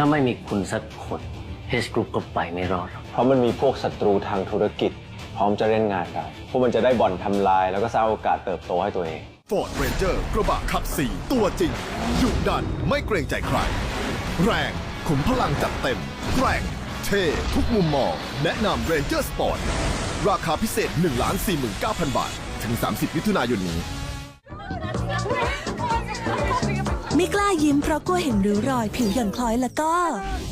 ถ้าไม่มีคุณสักคนเฮสกรุ๊ปก็ไปไม่รอดหรอกเพราะมันมีพวกศัตรูทางธุรกิจ พร้อมจะเล่นงานกันพวกมันจะได้บ่อนทำลาย แล้วก็สร้างโอกาสเติบโตให้ตัวเอง Ford Ranger กระบะขับ4ตัวจริงดุดันไม่เกรงใจใคร แรงขุมพลังจัดเต็มแกร่งเท่ทุกมุมมอง แนะนำ Ranger Sport ราคาพิเศษ 1 4 9 0 0 0 บาท ถึง 30 มิถุนายนนี้ ไม่กล้ายิ้มเพราะกลัวเห็นริ้วรอยผิวหย่อนคล้อยแล้วก็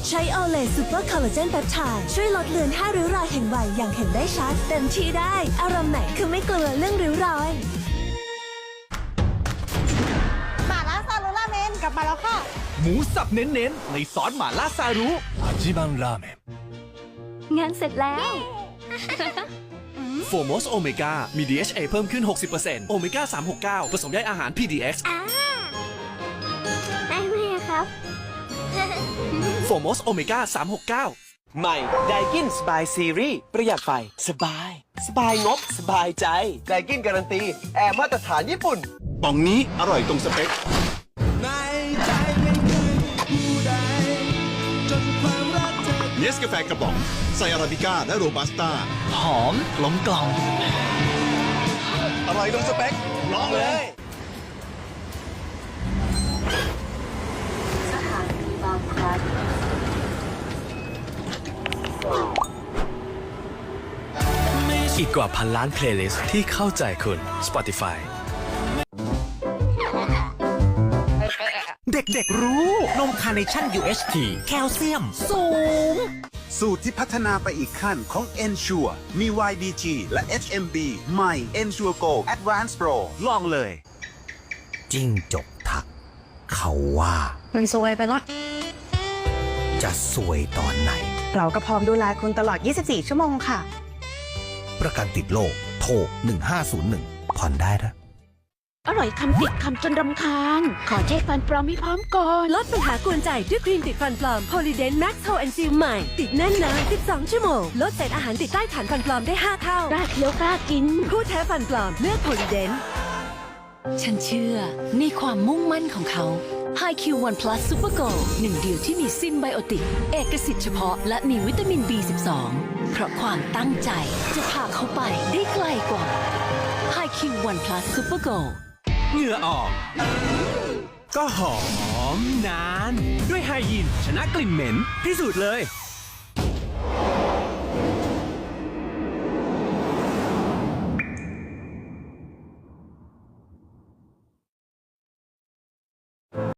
ใช้ออเลซูเปอร์คอลลาเจนแปปไทด์ช่วยลดเลือนห้าริ้วรอยแห่งวัยอย่างเห็นได้ชัด เต็มที่ได้ อารมณ์ไหนคือไม่กลัวเรื่องริ้วรอย หมาล่าซาลูราเมนกลับมาแล้วค่ะ หมูสับเน้นๆ ในซอสหม่าล่าซารุอาจิบังราเมนงานเสร็จแล้วโฟมอสโอเมก้ามี DHA เพิ่มขึ้น 60%โอเมก้า369 ผสมใยอาหาร PDX ได้ โฟมอสโอเมก้า369ใหม่ไดกินสบายซีรีส์ประหยัดไฟ สบาย สบายงบ สบายใจไดกินการันตี แอร์มาตรฐานญี่ปุ่นป่องนี้อร่อยตรงสเปคเนสกาแฟกระป๋อง ใส่อาราบิก้าและโรบัสต้า หอมกลมกล่อมอร่อยตรงสเปคลองเลย อีกกว่าพันล้านเพลย์ลิสต์ที่เข้าใจคุณ Spotify เด็กๆรู้ นมคาร์เนชั่น UHT แคลเซียม สูง สูตรที่พัฒนาไปอีกขั้นของ Ensure มี YDG และ HMB ใหม่ Ensure Go Advanced Pro ลองเลย จิ้งจกทัก เขาว่า มันซวยไปเนาะจะสวยตอนไหน เราก็พร้อมดูแลคุณตลอด 24 ชั่วโมงค่ะ ประกันติดโลกโทร 1501 ผ่อนได้นะ อร่อยคำติดคำจนรำคาญ ขอเช็คฟันปลอมให้พร้อมก่อน ลดปัญหากวนใจด้วยครีมติดฟันปลอม Polydent Max Hold and Seal ใหม่ ติดแน่นนาน 12 ชั่วโมง ลดเศษอาหารติดใต้ฐานฟันปลอมได้ 5 เท่ากล้าเคี้ยวกล้ากิน ผู้แท้ฟันปลอมเลือก Polydent ฉันเชื่อในความมุ่งมั่นของเขา HiQ One Plus Super Go หนึ่งเดียวที่มีซินไบโอติก เอกสิทธิ์เฉพาะและมีวิตามิน B12 เพราะความตั้งใจจะพาเขาไปได้ไกลกว่า HiQ One Plus Super Go เหงื่อออก ก็หอมนาน ด้วยไฮยีนชนะกลิ่นเหม็นพิสูจน์เลย